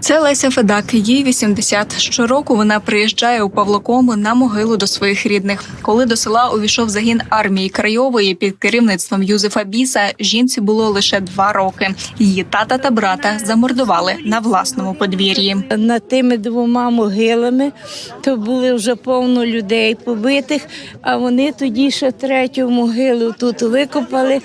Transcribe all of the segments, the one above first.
Це Леся Федак, їй 80. Щороку вона приїжджає у Павлокому на могилу до своїх рідних. Коли до села увійшов загін армії Крайової під керівництвом Юзефа Біса, жінці було лише два роки. Її тата та брата замордували на власному подвір'ї. Над тими двома могилами то були вже повно людей побитих, а вони тоді ще третю могилу тут викопали.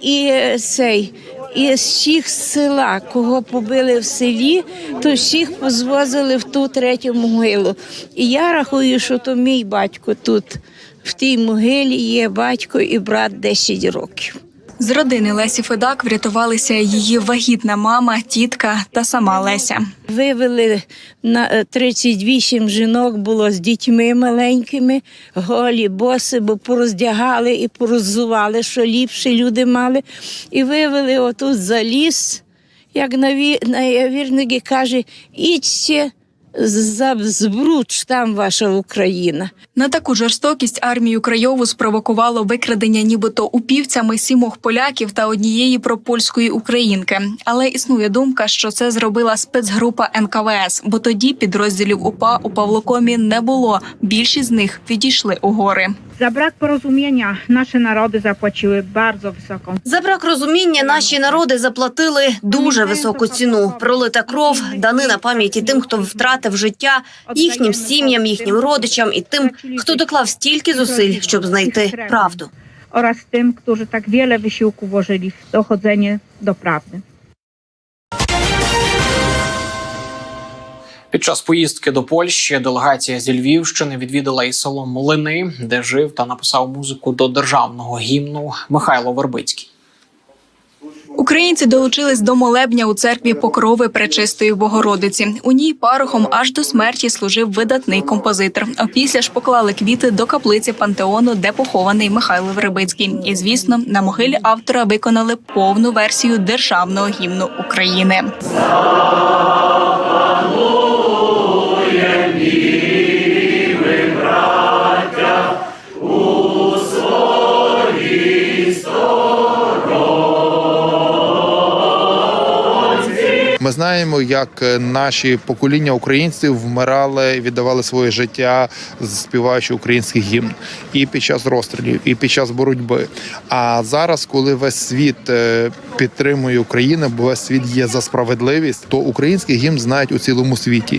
І е, цей, і всіх з села, кого побили в селі, то всіх позвозили в ту третю могилу. І я рахую, що то мій батько тут. В тій могилі є батько і брат 10 років. З родини Лесі Федак врятувалися її вагітна мама, тітка та сама Леся. Вивели на е, 38 жінок було з дітьми маленькими, голі, боси, бо пороздягали і пороззували, що ліпше люди мали. І вивели отут за ліс, як наві- навірники каже, ідьте за збруч, там ваша Україна. На таку жорстокість армію Крайову спровокувало викрадення нібито упівцями сімох поляків та однієї пропольської українки. Але існує думка, що це зробила спецгрупа НКВС, бо тоді підрозділів УПА у Павлокомі не було. Більшість з них відійшли у гори. Za brak porozumienia nasze narody zapłaciły bardzo wysoką За брак розуміння наші народи заплатили дуже високу ціну. Пролита кров, данина пам'яті тим, хто втратив життя, їхнім сім'ям, їхнім родичам і тим, хто доклав стільки зусиль, щоб знайти правду. oraz tym, którzy tak wiele wysiłku włożyli w dochodzenie do prawdy. Під час поїздки до Польщі делегація зі Львівщини відвідала і село Млини, де жив та написав музику до державного гімну Михайло Вербицький. Українці долучились до молебня у церкві Покрови Пречистої Богородиці. У ній парохом аж до смерті служив видатний композитор. Опісля ж поклали квіти до каплиці пантеону, де похований Михайло Вербицький. І звісно, на могилі автора виконали повну версію державного гімну України. Ми знаємо, як е, наші покоління українців вмирали віддавали своє життя, співаючи український гімн і під час розстрілів, і під час боротьби. А зараз, коли весь світ е, підтримує Україну, бо весь світ є за справедливість, то український гімн знають у цілому світі.